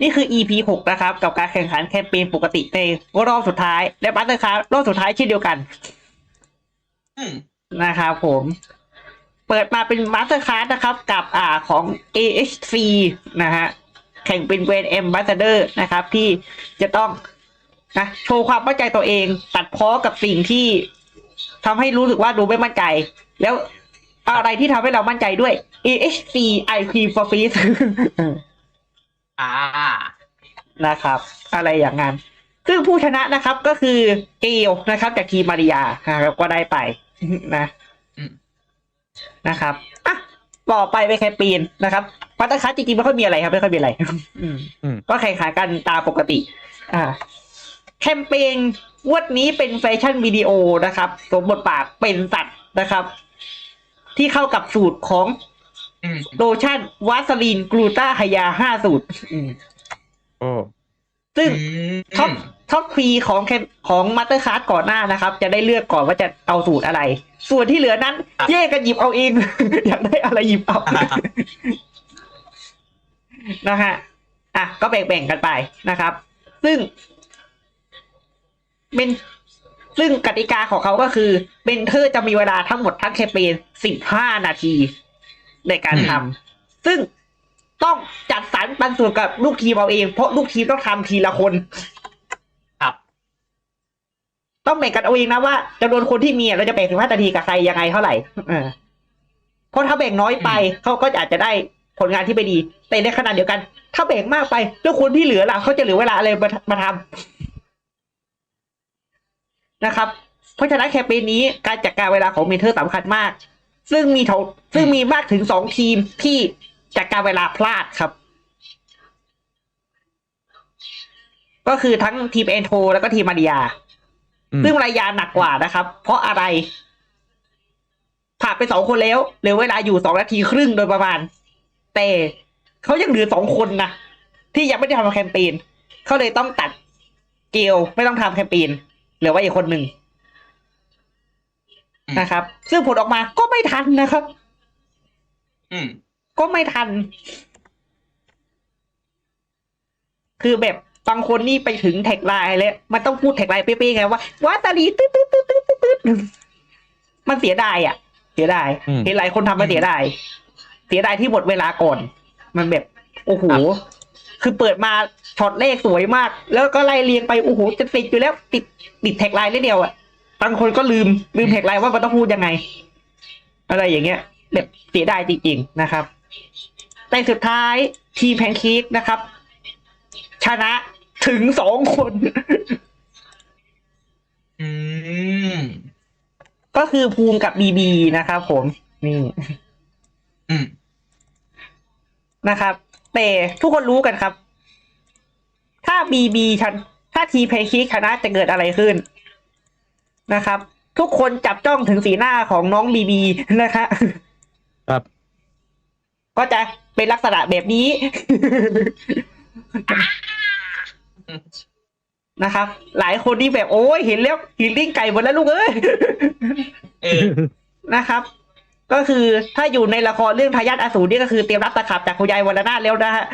นี่คือ EP หกนะครับ กับการแข่งขันแคมเปญปกติในรอบสุดท้าย และบัตเตอร์คาร์รอบสุดท้ายเช่นเดียวกันอืมนะครับผม เปิดมาเป็นมาสเตอร์คาร์นะครับ กับอ่าของ AHC นะฮะแข่งเป็นเวนเอ็มบัสเดอร์นะครับ ที่จะต้องนะโชว์ความมั่นใจตัวเอง ตัดพ้อกับสิ่งที่ทำให้รู้สึกว่าดูไม่มั่นใจ แล้วอะไรที่ทำให้เรามั่นใจด้วย AHC IP for Fees อ่า นะครับ อะไรอย่างนั้น ซึ่งผู้ชนะนะครับก็คือเกลนะครับจากทีมมาริยานะครับก็ได้ไปนะอืมนะครับอะต่อไปไปนแคมเปญนะครับพัตตาคัสจริงๆไม่ค่อยมีอะไรครับ ไม่ค่อยมีอะไรอืมอืมก็แข่งขันกันตามปกติ อ่า แคมเปญงวดนี้เป็นแฟชั่นวิดีโอนะครับสวมบทบาทเป็นสัตว์นะครับ ที่เข้ากับสูตรของอืม โลชั่นวาสลีนกลูตาไฮยาห้าสูตรอืมโอ้ซึ่งมท็อปท็อปฟรีของแคมของมาสเตอร์คาร์ดก่อนหน้านะครับ จะได้เลือกก่อนว่าจะเอาสูตรอะไร ส่วนที่เหลือนั้นแยกกันหยิบเอาเอง อยากได้อะไรหยิบเอานะฮะอะก็แบ่งๆกันไปนะครับ ซึ่งเป็นซึ่งกติกาของเขาก็คือเบนเทอร์จะมีเวลาทั้งหมดทั้งแคมเปญ15 นาที ในการทำซึ่งต้องจัดสรรปันส่วนกับลูกทีมเอาเอง เพราะลูกทีมต้องทำทีละคนครับ ต้องแบ่งกันเอาเองนะว่าจำนวนคนที่มีอะเราจะแบ่ง15นาทีกับใครยังไงเท่าไหร่เออเพราะถ้าแบ่งน้อยไปเขาก็อาจจะได้ผลงานที่ไม่ดี แต่ในขณะเดียวกัน ถ้าแบ่งมากไปแล้วคนที่เหลือล่ะเขาจะเหลือเวลาอะไรมามาทำนะครับ เพราะฉะนั้นแคมเปญนี้การจัดการเวลาของเมนเทอร์สำคัญมาก ซึ่งมีเท่าซึ่งมีมากถึงสองทีมที่จัดการเวลาพลาดครับ ก็คือทั้งทีมเอนโทแล้วก็ทีมมาริยาอืมซึ่งรายยาหนักกว่านะครับ เพราะอะไร ผ่านไปสองคนแล้วเหลือเวลาอยู่สองนาทีครึ่งโดยประมาณ แต่เขายังเหลือสองคนนะที่ยังไม่ได้ทำแคมเปญเขาเลยต้องตัดเกลไม่ต้องทำแคมเปญเหลือไว้อีกคนหนึ่งอืม นะครับ ซึ่งผลออกมาก็ไม่ทันนะครับ อืม ก็ไม่ทัน คือแบบบางคนนี่ไปถึงแท็กไลน์แล้ว มันต้องพูดแท็กไลน์เป๊ะๆไงว่าวัตาลีตืดตืดตืดตืดตืดมันเสียดายอะ เสียดายอืมเห็นหลายคนทำมาเสียดายเสียดายที่หมดเวลาก่อน มันแบบ โอ้โหคือเปิดมาช็อตเลขสวยมาก แล้วก็ไล่เรียงไปโอ้โหจะติดอยู่แล้ว ติดติดแท็กไลน์นิดเดียวอะ บางคนก็ลืมลืมแท็กไลน์ว่ามันต้องพูดยังไง อะไรอย่างเงี้ยแบบเสียดายจริงๆนะครับ แต่สุดท้ายทีมแพนเค้กนะครับ ชนะถึงสองคน อืม ก็คือภูมิกับบีบีนะครับผม นี่อืมนะครับ แต่ทุกคนรู้กันครับ ถ้าบีบีชนถ้าทีมแพนเค้กชนะจะเกิดอะไรขึ้น นะครับ ทุกคนจับจ้องถึงสีหน้าของน้องบีบีนะคะครับ ก็จะเป็นลักษณะแบบนี้ นะครับ หลายคนที่แบบโอ้ยเห็นแล้วหินลิ้งไก่หมดแล้วลูกเอ้ยเออนะครับ ก็คือถ้าอยู่ในละครเรื่องทายาทอสูรนี่ก็คือเตรียมรับตะขับจากคุณยายวรนาถแล้วนะฮะ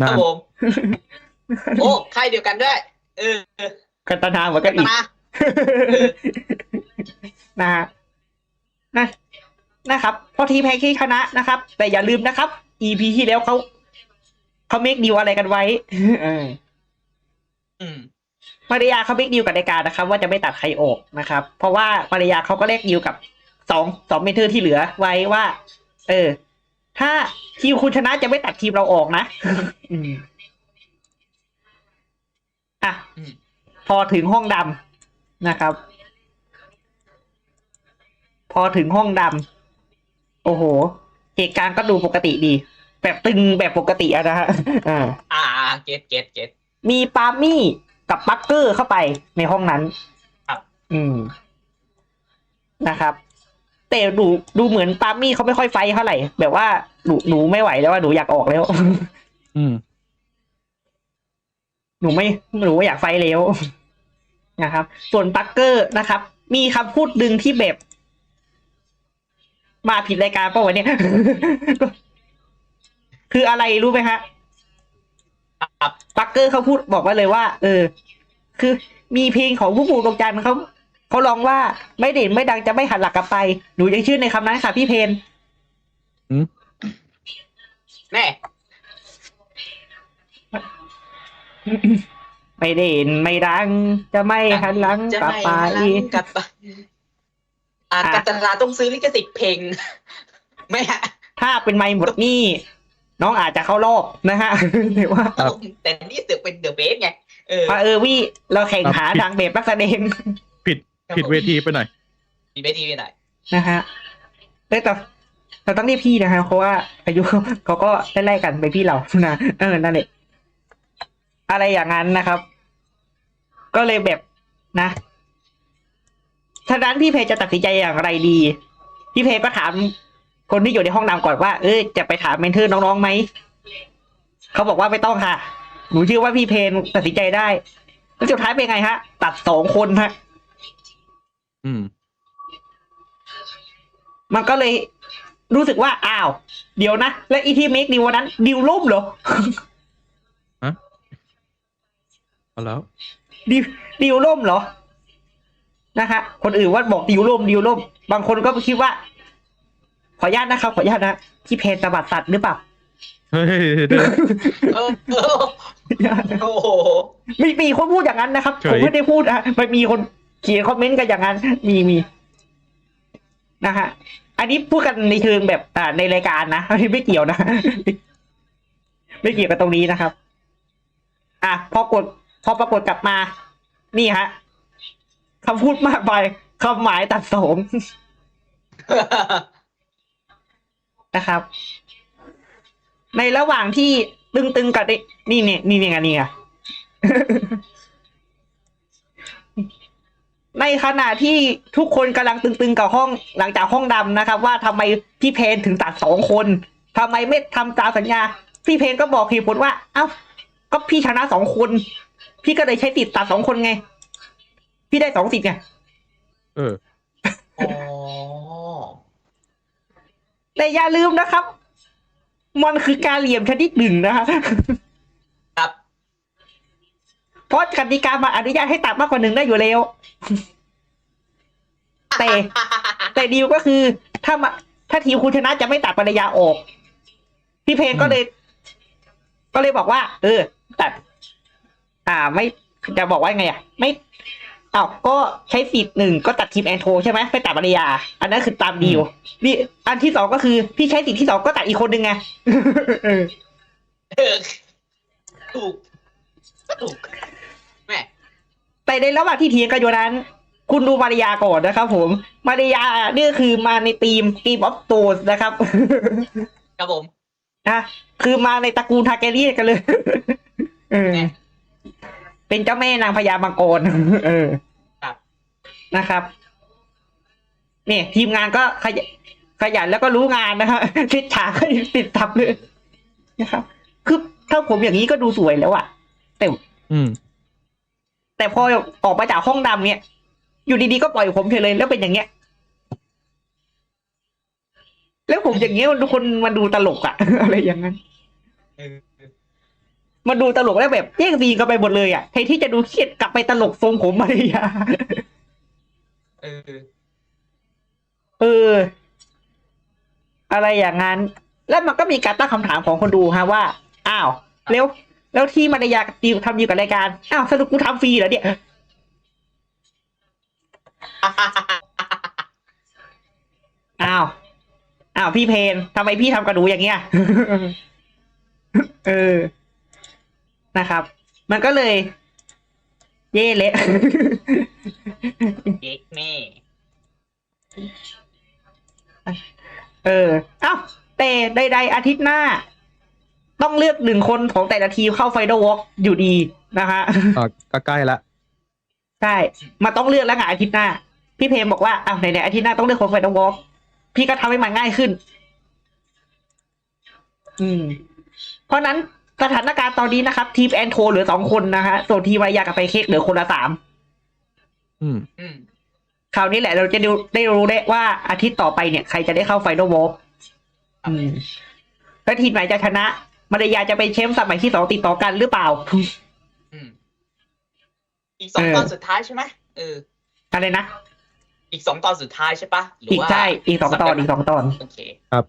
ครับผมโอ้ค่ายเดียวกันด้วย เออกันตนาเหมือนกักันนอีกมา นะฮะนะนะครับพอทีแพนเค้กชนะนะครับ แต่อย่าลืมนะครับ EP ที่แล้วเขาเขาเมคดีลอะไรกันไว้เอออืมมาริยาเขาเมคดีลกับรายการนะครับ ว่าจะไม่ตัดใครออกนะครับ เพราะว่ามาริยาเขาก็เลขดีลกับสองสองเมนเทอร์ที่เหลือไว้ว่า เออ ถ้าทีมคุณชนะจะไม่ตัดทีมเราออกนะอืมอะอืมพอถึงห้องดำ นะครับ พอถึงห้องดำโอ้โห เหตุการณ์ก็ดูปกติดี แบบตึงแบบปกติอะนะฮะอ่า อ่าเก็ตเก็ตเก็ตมีปามี่กับปักเกอร์เข้าไปในห้องนั้นครับ อืม นะครับ แต่ดูดูเหมือนปามี่เขาไม่ค่อยไฟท์เท่าไหร่ แบบว่าหนูหนูไม่ไหวแล้วว่าหนูอยากออกแล้ว อืม หนูไม่หนูไม่อยากไฟท์แล้ว นะครับ ส่วนปักเกอร์นะครับ มีคำพูดดึงที่แบบ มาผิดรายการเปล่าวะเนี่ย คืออะไรรู้ไหมฮะครับปักเกอร์เขาพูดบอกไว้เลยว่า เออ คือมีเพลงของผู้ผูกดวงจันทร์เขาเขาร้องว่าไม่เด่นไม่ดังจะไม่หันหลักกลับไปหนูยังเชื่อในคำนั้นค่ะพี่เพนแน่ ไม่เด่นไม่ดัง จะไม่หันหลังจะกลับไม่ไปลังกลับไปอ่าอะกัตราต้องซื้อลิขสิทธิ์เพลง ไม่ฮะถ้าเป็นไม่หมดนี่ น้องอาจจะเข้ารอบนะฮะแต่ว่าครับแต่นี่เสือกเป็นเดอะเบสไงเออพอเออวี่เราแข่งครับหาดังแบบนักแสดงผิดผิดเวทีไปหน่อยมีเวทีไปหน่อยนะฮะเอ้ยแต่เราต้องเรียกพี่นะฮะเพราะว่าอายุเขาก็ไล่ๆกันไปนพี่เรานะเออนั่นแหละ อะไรอย่างนั้นนะครับ ก็เลยแบบนะฉะนั้นพี่เพจะตัดสินใจอย่างไรดี พี่เพก็ถามคนที่อยู่ในห้องน้ำก่อนว่า เออจะไปถามเมนเทอร์น้องๆไหม เขาบอกว่าไม่ต้องค่ะ หนูเชื่อว่าพี่เพนตัดสินใจได้แล้วสุดท้ายเป็นไงฮะ ตัดสองคนฮะ อืม มันก็เลยรู้สึกว่า อ้าว เดี๋ยวนะ และอีที่เมคดิววันนั้น ดิวล่มเหรอ เอาแล้วดิวดิวล่มเหรอ นะฮะคนอื่นว่าบอกดิวล่มดิวล่ม บางคนก็คิดว่า ขออนุญาตนะครับ ขออนุญาตนะพี่เพนตบัดสัตว์หรือเปล่าเฮ้ยเดี๋ยว เออเออโอ้โหมีมีคนพูดอย่างนั้นนะครับ เฉย ผมไม่ได้พูดนะมันมีคนเขียนคอมเมนต์กันอย่างนั้น มีมีนะฮะอันนี้พูดกันในเชิงแบบอ่าในรายการนะอันนี้ไม่เกี่ยวนะ ไม่เกี่ยวกับตรงนี้นะครับ อะพอกด พอปรากฏกลับมา นี่ฮะคำพูดมากไปคำหมายตัดสมนะครับ ในระหว่างที่ตึงๆกับไอนี่เนี่ยนี่เนี่ยนี่ไงในขณะที่ทุกคนกำลังตึงๆกับห้องหลังจากห้องดำนะครับ ว่าทำไมพี่เพนถึงตัดสองคนทำไมไม่ทำตามสัญญา พี่เพนก็บอกเหตุผลว่า เอ้าก็พี่ชนะสองคน พี่ก็เลยใช้ติดตัดสองคนไง พี่ได้สองสิทธิ์ไงเออ อ๋อแต่อย่าลืมนะครับ มันคือการเหลี่ยมชนิดหนึ่งนะฮะครับ เพราะกติกามาอนุญาตให้ตัดมากกว่าหนึ่งได้อยู่แล้ว แต่ แต่ดีลก็คือ ถ้ามาถ้าทีมคุณชนะจะไม่ตัดภรรยาออก พี่เพนก็เลย ก็เลยบอกว่า เออ ตัด อ่า ไม่จะบอกว่าไงอะ ไม่อ้าวก็ใช้สิทธิ์หนึ่งก็ตัดทีมแอนโทใช่ไหมไม่ตัดภรรยา อันนั้นคือตามดีลนี่อันที่สองก็คือพี่ใช้สิทธิ์ที่สองก็ตัดอีกคนหนึ่งไงเออเออถูกก็ถูกแม่แต่ในระหว่างที่เถียงกันอยู่นั้น คุณดูมาริยาก่อนนะครับผม มาริยานี่คือมาในทีมทีมออฟโตสนะครับครับผมนะคือมาในตระกูลทาเกรี่กันเลย เออเป็นเจ้าแม่นางพญามังกรเออครับนะครับเนี่ยทีมงานก็ขยนขยันแล้วก็รู้งานนะฮะทิศฉากให้ติดทับเลยนะครับ คือถ้าผมอย่างนี้ก็ดูสวยแล้วอะแต่อืมแต่พอออกมาจากห้องดำเนี่ย อยู่ดีๆก็ปล่อยผมเฉยเลยแล้วเป็นอย่างเงี้ย แล้วผมอย่างเงี้ยทุกคนมันดูตลกอะอะไรอย่างนั้นเออ มันดูตลกแล้วแบบแย่งซีนกันไปหมดเลยอะแทนที่จะดูเครียดกลับไปตลกทรงผมมาริยาเออ เออ อะไรอย่างนั้น แล้วมันก็มีการตั้งคำถามของคนดูฮะว่า อ้าวแล้ว แล้วที่มารยากับติวทำอยู่กับรายการ อ้าวสรุปกูทำฟรีเหรอเนี่ยอ้าว อ้าวพี่เพนทำไมพี่ทำกระดูอย่างเงี้ย เออ นะครับ มันก็เลย เย่เละ เด็กแม่เออ เอ้า แต่ใดๆอาทิตย์หน้า ต้องเลือกหนึ่งคนของแต่ละทีมเข้าไฟนอลวอล์กอยู่ดีนะฮะอะก็ใกล้ละใช่มันต้องเลือกแล้วไงอาทิตย์หน้า พี่เพมบอกว่าอ้าวไหนๆอาทิตย์หน้าต้องเลือกคนไฟนอลวอล์กพี่ก็ทำให้มันง่ายขึ้น อืม เพราะนั้น สถานการณ์ตอนนี้นะครับ ทีมแอนโทเหลือสองคนนะฮะส่วนทีมวายากับไฟเค้กเหลือคนละสามอืมอืมคราวนี้แหละเราจะได้ได้รู้ได้ว่าอาทิตย์ต่อไปเนี่ยใครจะได้เข้าไฟนอลวอล์กอืมแล้วทีมไหนจะชนะมาริยาจะเป็นแชมป์สมัยที่สองติดต่อกันหรือเปล่าอืมอีกสองเออตอนสุดท้ายใช่ไหมเอออะไรนะ อีกสองตอนสุดท้ายใช่ปะหรือีกว่าใช่อีกสองตอนอีกสองตอน โอเค ครับ